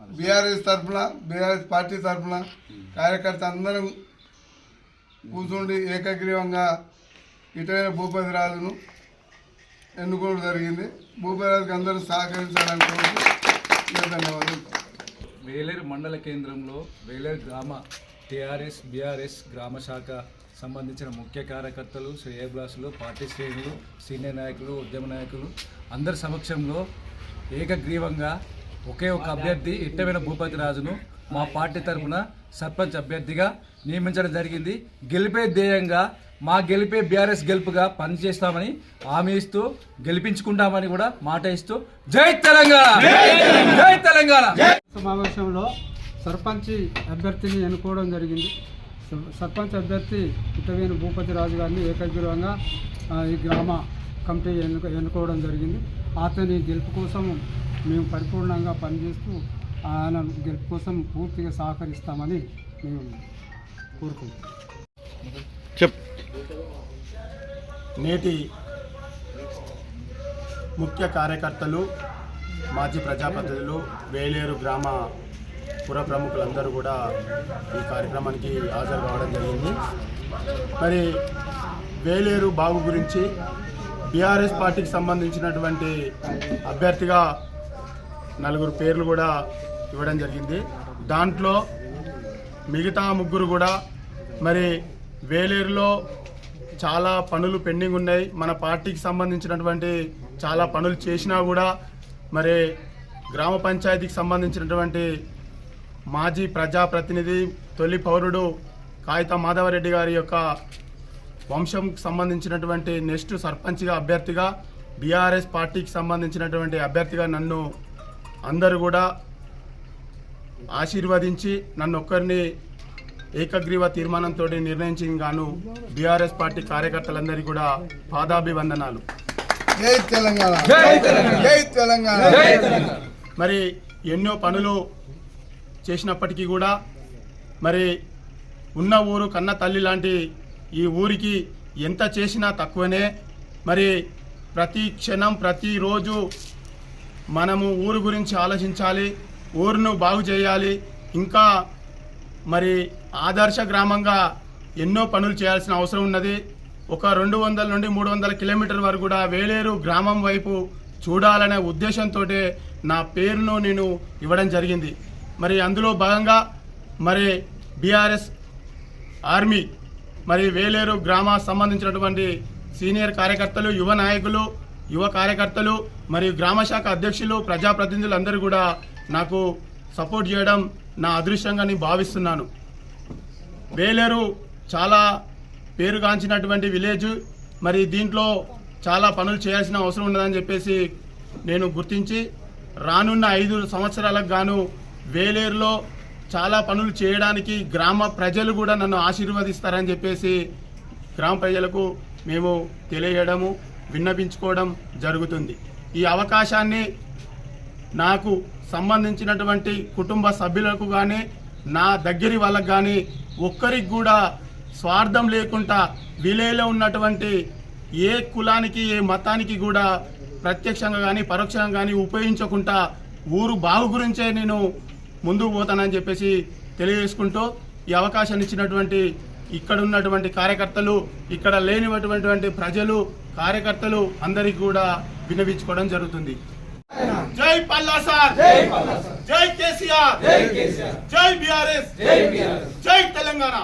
BRS తరఫున BRS party తరఫున కార్యకర్త అందరం కూర్చుండి ఏకగ్రీవంగా ఇటైన భూపతి రాజును ఎన్నుకోవడం జరిగింది. భూపతి రాజుకి అందరూ సహకరించాలని కోరుతూ ఈ ధన్యవాదాలు. వేలేరు మండల కేంద్రంలో వేలేరు గ్రామ టీఆర్ఎస్ బీఆర్ఎస్ గ్రామ శాఖ సంబంధించిన ముఖ్య కార్యకర్తలు శ్రేయభిలాషులు పార్టీ శ్రేణులు సీనియర్ నాయకులు ఉద్యమ నాయకులు అందరి సమక్షంలో ఏకగ్రీవంగా ఒకే ఒక అభ్యర్థి ఇట్టమైన భూపతి రాజును మా పార్టీ తరఫున సర్పంచ్ అభ్యర్థిగా నియమించడం జరిగింది. గెలిపే ధ్యేయంగా మా గెలిపే బీఆర్ఎస్ గెలుపుగా పనిచేస్తామని హామీ ఇస్తూ గెలిపించుకుంటామని కూడా మాట ఇస్తూ జై తెలంగాణ! జై తెలంగాణ! సమావేశంలో సర్పంచ్ అభ్యర్థిని ఎన్నుకోవడం జరిగింది. సర్పంచ్ అభ్యర్థి ఇటవేని భూపతి రాజు గారిని ఏకగ్రీవంగా ఈ గ్రామ కమిటీ ఎన్నుక ఎన్నుకోవడం జరిగింది. అతని గెలుపు కోసం మేము పరిపూర్ణంగా పనిచేస్తూ ఆయన గెలుపు కోసం పూర్తిగా సహకరిస్తామని మేము కోరుకుంటున్నాం. నేటి ముఖ్య కార్యకర్తలు మాజీ ప్రజాప్రతినిధులు వేలేరు గ్రామ పుర ప్రముఖులందరూ కూడా ఈ కార్యక్రమానికి హాజరు కావడం జరిగింది. మరి వేలేరు బాగు గురించి బీఆర్ఎస్ పార్టీకి సంబంధించినటువంటి అభ్యర్థిగా నలుగురు పేర్లు కూడా ఇవ్వడం జరిగింది. దాంట్లో మిగతా ముగ్గురు కూడా మరి వేలేరులో చాలా పనులు పెండింగ్ ఉన్నాయి. మన పార్టీకి సంబంధించినటువంటి చాలా పనులు చేసినా కూడా మరి గ్రామ పంచాయతీకి సంబంధించినటువంటి మాజీ ప్రజాప్రతినిధి తొలి పౌరుడు కాగిత మాధవరెడ్డి గారి యొక్క వంశంకి సంబంధించినటువంటి నెక్స్ట్ సర్పంచ్గా అభ్యర్థిగా బీఆర్ఎస్ పార్టీకి సంబంధించినటువంటి అభ్యర్థిగా నన్ను అందరూ కూడా ఆశీర్వదించి నన్ను ఒక్కరిని ఏకగ్రీవ తీర్మానంతో నిర్ణయించిన గాను బీఆర్ఎస్ పార్టీ కార్యకర్తలందరికీ కూడా పాదాభివందనాలు. జై తెలంగాణ. జై తెలంగాణ. మరి ఎన్నో పనులు చేసినప్పటికీ కూడా మరి ఉన్న ఊరు కన్న తల్లి లాంటి ఈ ఊరికి ఎంత చేసినా తక్కువనే. మరి ప్రతి క్షణం ప్రతిరోజు మనము ఊరు గురించి ఆలోచించాలి ఊరును బాగు చేయాలి. ఇంకా మరి ఆదర్శ గ్రామంగా ఎన్నో పనులు చేయాల్సిన అవసరం ఉన్నది. ఒక రెండు వందల నుండి మూడు వందల కిలోమీటర్ వరకు కూడా వేలేరు గ్రామం వైపు చూడాలనే ఉద్దేశంతో నా పేరును నేను ఇవ్వడం జరిగింది. మరి అందులో భాగంగా మరి బీఆర్ఎస్ ఆర్మీ మరి వేలేరు గ్రామ సంబంధించినటువంటి సీనియర్ కార్యకర్తలు యువ నాయకులు యువ కార్యకర్తలు మరియు గ్రామ శాఖ అధ్యక్షులు ప్రజాప్రతినిధులు అందరూ కూడా నాకు సపోర్ట్ చేయడం నా అదృష్టంగా నేను భావిస్తున్నాను. వేలేరు చాలా పేరుగాంచినటువంటి విలేజ్. మరి దీంట్లో చాలా పనులు చేయాల్సిన అవసరం ఉన్నదని చెప్పేసి నేను గుర్తించి రానున్న ఐదు సంవత్సరాలకు గాను వేలేరులో చాలా పనులు చేయడానికి గ్రామ ప్రజలు కూడా నన్ను ఆశీర్వదిస్తారని చెప్పేసి గ్రామ ప్రజలకు మేము తెలియజేయడము విన్నపించుకోవడం జరుగుతుంది. ఈ అవకాశాన్ని నాకు సంబంధించినటువంటి కుటుంబ సభ్యులకు కానీ నా దగ్గరి వాళ్ళకు కానీ ఒక్కరికి కూడా స్వార్థం లేకుండా విలేలో ఉన్నటువంటి ఏ కులానికి ఏ మతానికి కూడా ప్రత్యక్షంగా కానీ పరోక్షంగా కానీ ఉపయోగించకుండా ఊరు బాగు గురించే నేను ముందుకు పోతానని చెప్పేసి తెలియజేసుకుంటూ ఈ అవకాశాన్ని ఇచ్చినటువంటి ఇక్కడ ఉన్నటువంటి కార్యకర్తలు ఇక్కడ లేనిటువంటి ప్రజలు కార్యకర్తలు అందరికీ కూడా వినవించుకోవడం జరుగుతుంది. జై పల్లా సార్ జై కేసీఆర్! జై బీఆర్ఎస్! జై తెలంగాణ!